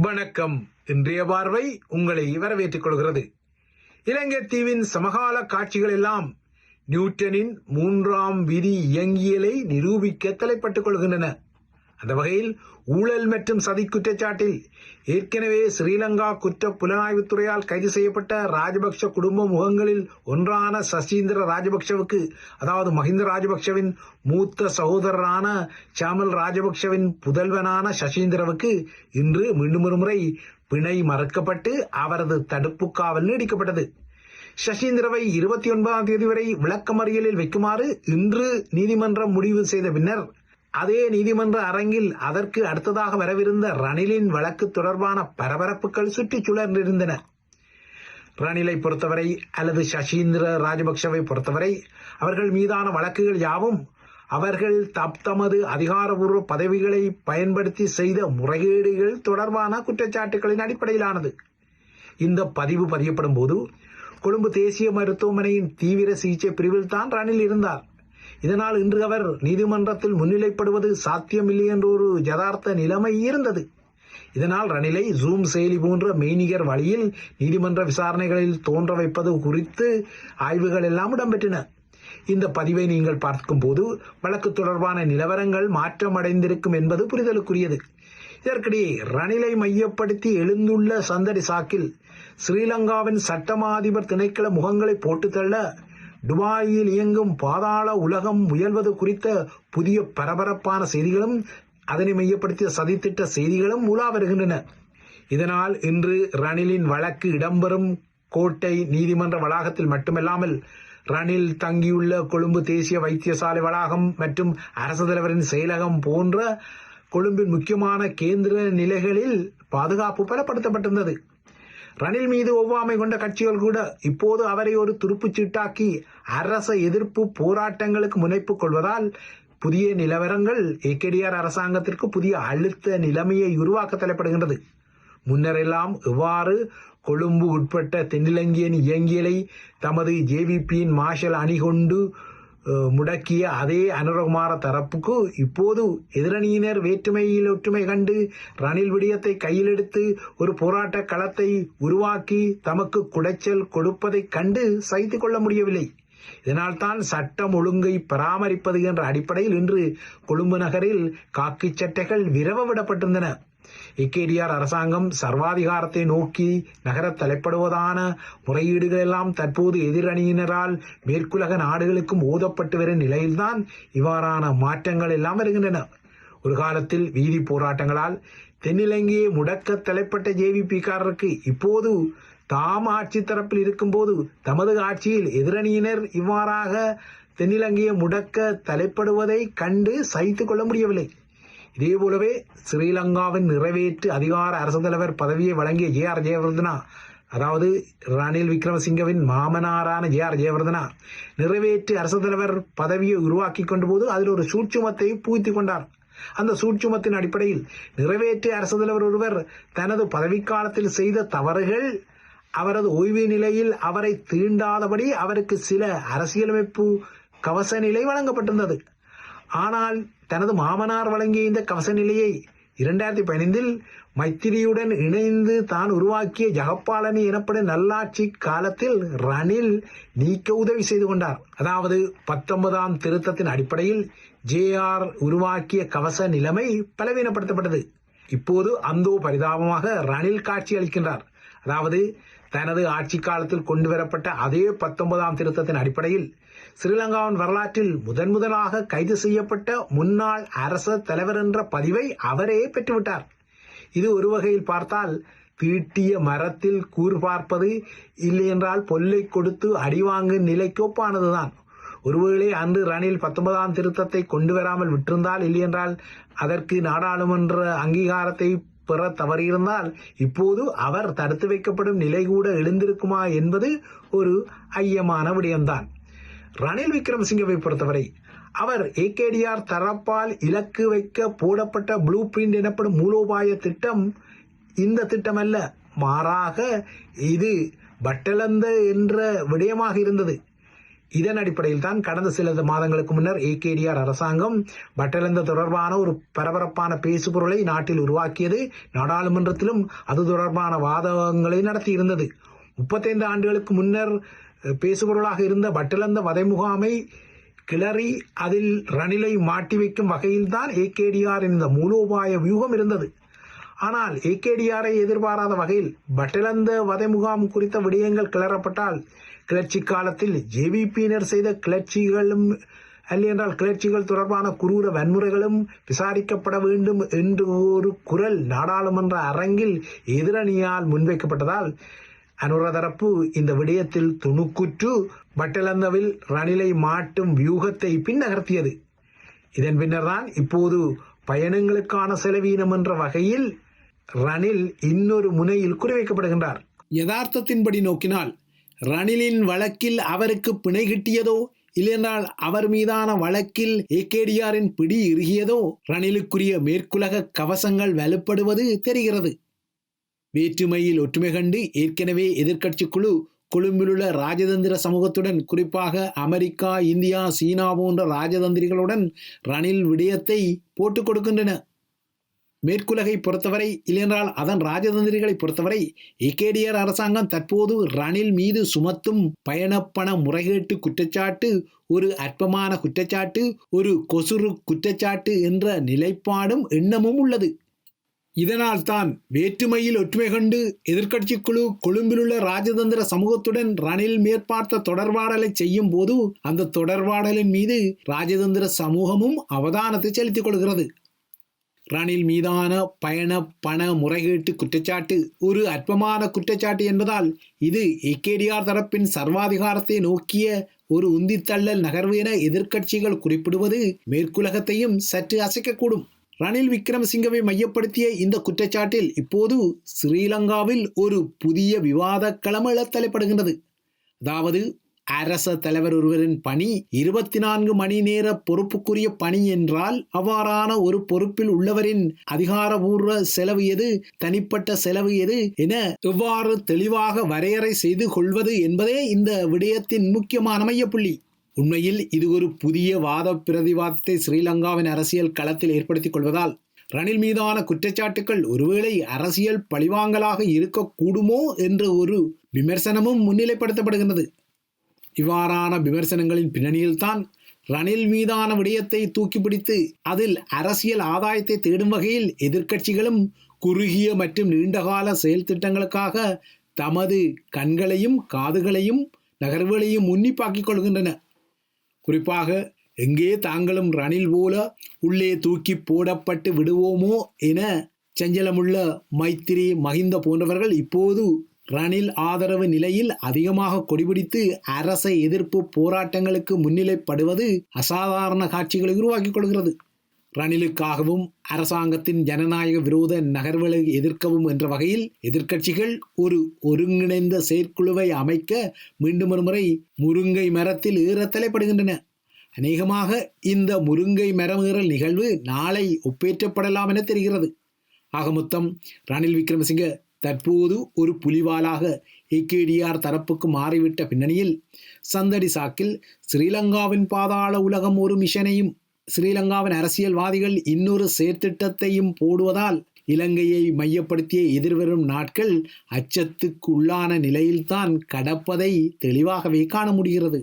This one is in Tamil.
வணக்கம். இன்றைய பார்வை உங்களை வரவேற்றுக் கொள்கிறது. இலங்கை தீவின் சமகால காட்சிகள் எல்லாம் நியூட்டனின் மூன்றாம் விதி இயங்கியலை நிரூபிக்க தலைப்பட்டுக் கொள்கின்றன. அந்த வகையில் ஊழல் மற்றும் சதி குற்றச்சாட்டில் ஏற்கனவே ஸ்ரீலங்கா குற்ற புலனாய்வுத்துறையால் கைது செய்யப்பட்ட ராஜபக்ஷ குடும்ப முகங்களில் ஒன்றான சசீந்திர ராஜபக்ஷவுக்கு அதாவது மஹிந்த ராஜபக்ஷவின் மூத்த சகோதரரான சாமல் ராஜபக்ஷவின் புதல்வனான சசீந்திரவுக்கு இன்று மீண்டும் ஒரு முறை பிணை மறுக்கப்பட்டு அவரது தடுப்பு காவல் நீடிக்கப்பட்டது. சசீந்திரவை இருபத்தி ஒன்பதாம் தேதி வரை விளக்கமறியலில் வைக்குமாறு இன்று நீதிமன்றம் முடிவு செய்த பின்னர் அதே நீதிமன்ற அரங்கில் அதற்கு அடுத்ததாக வரவிருந்த ரணிலின் வழக்கு தொடர்பான பரபரப்புகள் சுற்றி சுழன்றிருந்தன. ரணிலை பொறுத்தவரை அல்லது சசீந்திர ராஜபக்சவை பொறுத்தவரை அவர்கள் மீதான வழக்குகள் யாவும் அவர்கள் தப் தமது அதிகாரபூர்வ பதவிகளை பயன்படுத்தி செய்த முறைகேடுகள் தொடர்பான குற்றச்சாட்டுகளின் அடிப்படையிலானது. இந்த பதிவு பதியப்படும் போது கொழும்பு தேசிய மருத்துவமனையின் தீவிர சிகிச்சை பிரிவில் தான் ரணில் இருந்தார். இதனால் இன்று அவர் நீதிமன்றத்தில் முன்னிலைப்படுவது சாத்தியமில்லை என்ற ஒரு யதார்த்த நிலைமை இருந்தது. இதனால் ரணிலை ஜூம் செயலி போன்ற மெய்நிகர் வழியில் நீதிமன்ற விசாரணைகளில் தோன்ற வைப்பது குறித்து ஆய்வுகள் எல்லாம் இடம்பெற்றன. இந்த பதிவை நீங்கள் பார்க்கும்போது வழக்கு தொடர்பான நிலவரங்கள் மாற்றமடைந்திருக்கும் என்பது புரிதலுக்குரியது. இதற்கிடையே ரணிலை மையப்படுத்தி எழுந்துள்ள சந்தடி சாக்கில் ஸ்ரீலங்காவின் சட்டமாதிபர் திணைக்கள முகங்களை போட்டுத்தள்ள துபாயில் இயங்கும் பாதாள உலகம் முயல்வது குறித்த புதிய பரபரப்பான செய்திகளும் அதனை மையப்படுத்திய சதித்திட்ட செய்திகளும் உலா வருகின்றன. இதனால் இன்று ரணிலின் வழக்கு இடம்பெறும். கோட்டை நீதிமன்ற வளாகத்தில் மட்டுமல்லாமல் ரணில் தங்கியுள்ள கொழும்பு தேசிய வைத்தியசாலை வளாகம் மற்றும் அரசு தலைவரின் செயலகம் போன்ற கொழும்பின் முக்கியமான கேந்திர நிலைகளில் பாதுகாப்பு பலப்படுத்தப்பட்டிருந்தது. ரணில் மீது ஒவ்வாமை கொண்ட கட்சிகள் கூட இப்போது அவரை ஒரு துருப்புச்சீட்டாக்கி அரச எதிர்ப்பு போராட்டங்களுக்கு முனைப்பு கொள்வதால் புதிய நிலவரங்கள் ஏகேடிஆர் அரசாங்கத்திற்கு புதிய அழுத்த நிலைமையை உருவாக்க தலைப்படுகின்றது முன்னரெல்லாம் எவ்வாறு கொழும்பு உட்பட்ட தென்னிலங்கையின் இயங்கியலை தமது ஜேவிபியின் மார்ஷல் அணிகொண்டு முடக்கிய அதே அனுரகுமார தரப்புக்கு இப்போது எதிரணியினர் வேற்றுமையில் ஒற்றுமை கண்டு ரணில் விடயத்தை கையில் எடுத்து ஒரு போராட்ட களத்தை உருவாக்கி தமக்கு குடைச்சல் கொடுப்பதைக் கண்டு சகித்துக் கொள்ள முடியவில்லை. இதனால்தான் சட்டம் ஒழுங்கை பராமரிப்பது என்ற அடிப்படையில் இன்று கொழும்பு நகரில் காக்கி சட்டைகள் விரவ விடப்பட்டிருந்தன. இக்கேடிஆர் அரசாங்கம் சர்வாதிகாரத்தை நோக்கி நகரத் தலைப்படுவதான முறையீடுகள் எல்லாம் தற்போது எதிரணியினரால் மேற்குலக நாடுகளுக்கும் ஓதப்பட்டு வரும் நிலையில்தான் இவ்வாறான மாற்றங்கள் எல்லாம் வருகின்றன. ஒரு காலத்தில் வீதி போராட்டங்களால் தென்னிலங்கையை முடக்க தலைப்பட்ட ஜேவிபிக்காரருக்கு இப்போது தாம் ஆட்சி தரப்பில் இருக்கும்போது தமது ஆட்சியில் எதிரணியினர் இவ்வாறாக தென்னிலங்கையை முடக்க தலைப்படுவதை கண்டு சகித்துக் கொள்ள முடியவில்லை. இதேபோலவே ஸ்ரீலங்காவின் நிறைவேற்று அதிகார அரசு தலைவர் பதவியை வழங்கிய ஜே ஆர் ஜெயவர்தனா அதாவது ரணில் விக்ரமசிங்கவின் மாமனாரான ஜே ஆர் ஜெயவர்தனா நிறைவேற்று அரசு தலைவர் பதவியை உருவாக்கி கொண்ட போது அதில் ஒரு சூட்சுமத்தை பூய்த்து கொண்டார். அந்த சூட்சுமத்தின் அடிப்படையில் நிறைவேற்று அரசு தலைவர் ஒருவர் தனது பதவிக்காலத்தில் செய்த தவறுகள் அவரது ஓய்வு நிலையில் அவரை தீண்டாதபடி அவருக்கு சில அரசியலமைப்பு கவச நிலை வழங்கப்பட்டிருந்தது. ஆனால் தனது மாமனார் வழங்கிய இந்த கவச நிலையை இரண்டாயிரத்தி பதினைந்தில் மைத்திரியுடன் இணைந்து தான் உருவாக்கிய ஜகப்பாலனி எனப்படும் நல்லாட்சி காலத்தில் ரணில் நீக்க உதவி செய்து கொண்டார். அதாவது பத்தொன்பதாம் திருத்தத்தின் அடிப்படையில் ஜேஆர் உருவாக்கிய கவச நிலைமை பலவீனப்படுத்தப்பட்டது. இப்போது அந்தோ பரிதாபமாக ரணில் காட்சி அளிக்கின்றார். அதாவது தனது ஆட்சி காலத்தில் கொண்டு வரப்பட்ட அதே பத்தொன்பதாம் திருத்தத்தின் அடிப்படையில் ஸ்ரீலங்காவின் வரலாற்றில் முதன் முதலாக கைது செய்யப்பட்ட முன்னாள் அரச தலைவர் என்ற பதிவை அவரே பெற்றுவிட்டார். இது ஒரு வகையில் பார்த்தால் தீட்டிய மரத்தில் கூர் பார்ப்பது இல்லையென்றால் பொல்லை கொடுத்து அடிவாங்கும் நிலைக்கு ஒப்பானதுதான் ஒருவேளை அன்று ரணில் பத்தொன்பதாம் திருத்தத்தை கொண்டு வராமல் விட்டிருந்தால் இல்லையென்றால் அதற்கு நாடாளுமன்ற அங்கீகாரத்தை பெற தவறியிருந்தால் இப்போது அவர் தடுத்து வைக்கப்படும் நிலை கூட எழுந்திருக்குமா என்பது ஒரு ஐயமான விடயம்தான். ரணில் விக்ரமசிங்கவை பொறுத்தவரை அவர் ஏகேடிஆர் தரப்பால் இலக்கு வைக்க போடப்பட்ட ப்ளூ பிரிண்ட் எனப்படும் மூலோபாய திட்டம் இந்த திட்டம் அல்ல மாறாக இது பட்டளந்த என்ற விடயமாக இருந்தது. இதன் அடிப்படையில் தான் கடந்த சில மாதங்களுக்கு முன்னர் ஏகேடிஆர் அரசாங்கம் வட்டெழுந்த தொடர்பான ஒரு பரபரப்பான பேசுபொருளை நாட்டில் உருவாக்கியது. நாடாளுமன்றத்திலும் அது தொடர்பான வாதங்களை நடத்தியிருந்தது. முப்பத்தைந்து ஆண்டுகளுக்கு முன்னர் பேசுபொருளாக இருந்த பட்டலந்த வதை முகாமை கிளறி அதில் ரணிலை மாட்டி வைக்கும் வகையில்தான் ஏகேடிஆர் இந்த மூலோபாய வியூகம் இருந்தது. ஆனால் ஏகேடிஆரை எதிர்பாராத வகையில் பட்டலந்த வதை முகாம் குறித்த விடயங்கள் கிளறப்பட்டால் கிளர்ச்சி காலத்தில் ஜேவிபியினர் செய்த கிளர்ச்சிகளும் அல்லையென்றால் கிளர்ச்சிகள் தொடர்பான குரூர வன்முறைகளும் விசாரிக்கப்பட வேண்டும் என்று ஒரு குரல் நாடாளுமன்ற அரங்கில் எதிரணியால் முன்வைக்கப்பட்டதால் அனுரதரப்பு இந்த விடயத்தில் துணுக்குற்று பட்டலந்தவில் ரணிலை மாட்டும் வியூகத்தை பின்னகர்த்தியது. இதன் பின்னர்தான் இப்போது பயணங்களுக்கான செலவீனம் என்ற வகையில் ரணில் இன்னொரு முனையில் குறிவைக்கப்படுகின்றார். யதார்த்தத்தின்படி நோக்கினால் ரணிலின் வழக்கில் அவருக்கு பிணை கிட்டியதோ? இல்லையென்றால் அவர் மீதான வழக்கில் ஏகேடிஆரின் பிடி இறுகியதோ? ரணிலுக்குரிய மேற்குலக கவசங்கள் வலுப்படுவது தெரிகிறது. வேற்றுமையில் ஒற்றுமை கண்டு ஏற்கனவே எதிர்க்கட்சி குழு கொழும்பிலுள்ள ராஜதந்திர சமூகத்துடன் குறிப்பாக அமெரிக்கா இந்தியா சீனா போன்ற ராஜதந்திரிகளுடன் ரணில் விடயத்தை போட்டுக் கொடுக்கின்றன. மேற்குலகை பொறுத்தவரை இல்லையென்றால் அதன் ராஜதந்திரிகளை பொறுத்தவரை இக்கேடியர் அரசாங்கம் தற்போது ரணில் மீது சுமத்தும் பயணப்பண முறைகேட்டு குற்றச்சாட்டு ஒரு அற்பமான குற்றச்சாட்டு ஒரு கொசுறு குற்றச்சாட்டு என்ற நிலைப்பாடும் எண்ணமும் உள்ளது. இதனால் தான் வேற்றுமையில் ஒற்றுமை கண்டு எதிர்க்கட்சி குழு கொழும்பிலுள்ள ராஜதந்திர சமூகத்துடன் ரணில் மேற்பார்த்த தொடர்பாடலை செய்யும் போது அந்த தொடர்பாடலின் மீது ராஜதந்திர சமூகமும் அவதானத்தை செலுத்திக் கொள்கிறது. ரணில் மீதான பயண பண முறைகேட்டு குற்றச்சாட்டு. ஒரு அற்பமான குற்றச்சாட்டு என்பதால் இது ஏகேடிஆர் தரப்பின் சர்வாதிகாரத்தை நோக்கிய ஒரு உந்தித்தள்ளல் நகர்வு என எதிர்க்கட்சிகள் குறிப்பிடுவது மேற்குலகத்தையும் சற்று அசைக்கக்கூடும். ரணில் விக்ரமசிங்கவை மையப்படுத்திய இந்த குற்றச்சாட்டில் இப்போது ஸ்ரீலங்காவில் ஒரு புதிய விவாத களம் எழத் தலைப்படுகின்றது. அதாவது அரச தலைவர் ஒருவரின் பணி இருபத்தி நான்கு மணி நேர பொறுப்புக்குரிய பணி என்றால் அவ்வாறான ஒரு பொறுப்பில் உள்ளவரின் அதிகாரபூர்வ செலவு எது? தனிப்பட்ட செலவு எது? என எவ்வாறு தெளிவாக வரையறை செய்து கொள்வது என்பதே இந்த விடயத்தின் முக்கியமான மையப்புள்ளி. உண்மையில் இது ஒரு புதிய வாத பிரதிவாதத்தை ஸ்ரீலங்காவின் அரசியல் களத்தில் ஏற்படுத்திக் கொள்வதால் ரணில் மீதான குற்றச்சாட்டுகள் ஒருவேளை அரசியல் பழிவாங்கலாக இருக்கக்கூடுமோ என்ற ஒரு விமர்சனமும் முன்னிலைப்படுத்தப்படுகின்றது. இவ்வாறான விமர்சனங்களின் பின்னணியில்தான் ரணில் மீதான விடயத்தை தூக்கி பிடித்து அதில் அரசியல் ஆதாயத்தை தேடும் வகையில் எதிர்க்கட்சிகளும் குறுகிய மற்றும் நீண்டகால செயல் திட்டங்களுக்காக தமது கண்களையும் காதுகளையும் நகர்வுகளையும் உன்னிப்பாக்கிக் கொள்கின்றன. குறிப்பாக எங்கே தாங்களும் ரணில் போல உள்ளே தூக்கி போடப்பட்டு விடுவோமோ என செஞ்சலமுள்ள மைத்திரி மஹிந்த போன்றவர்கள் இப்போது ரணில் ஆதரவு நிலையில் அதிகமாக கொடிபிடித்து அரச எதிர்ப்பு போராட்டங்களுக்கு முன்னிலைப்படுவது அசாதாரண காட்சிகளை உருவாக்கிக் கொள்கிறது. ரணிலுக்காகவும் அரசாங்கத்தின் ஜனநாயக விரோத நகர்வுகளை எதிர்க்கவும் என்ற வகையில் எதிர்க்கட்சிகள் ஒரு ஒருங்கிணைந்த செயற்குழுவை அமைக்க மீண்டும் ஒரு முறை முருங்கை மரத்தில் ஏற தலைப்படுகின்றன. அநேகமாக இந்த முருங்கை மரமேறல் நிகழ்வு நாளை ஒப்பேற்றப்படலாம் என தெரிகிறது. ஆக மொத்தம் ரணில் விக்ரமசிங்க தற்போது ஒரு புலிவாலாக ஏகேடிஆர் தரப்புக்கு மாறிவிட்ட பின்னணியில் சந்தடி சாக்கில் ஸ்ரீலங்காவின் பாதாள உலகம் ஒரு மிஷனையும் ஸ்ரீலங்காவின் அரசியல்வாதிகள் இன்னொரு செயற்திட்டத்தையும் போடுவதால் இலங்கையை மையப்படுத்திய எதிர்வரும் நாட்கள் அச்சத்துக்கு உள்ளான நிலையில்தான் கடப்பதை தெளிவாகவே காண முடிகிறது.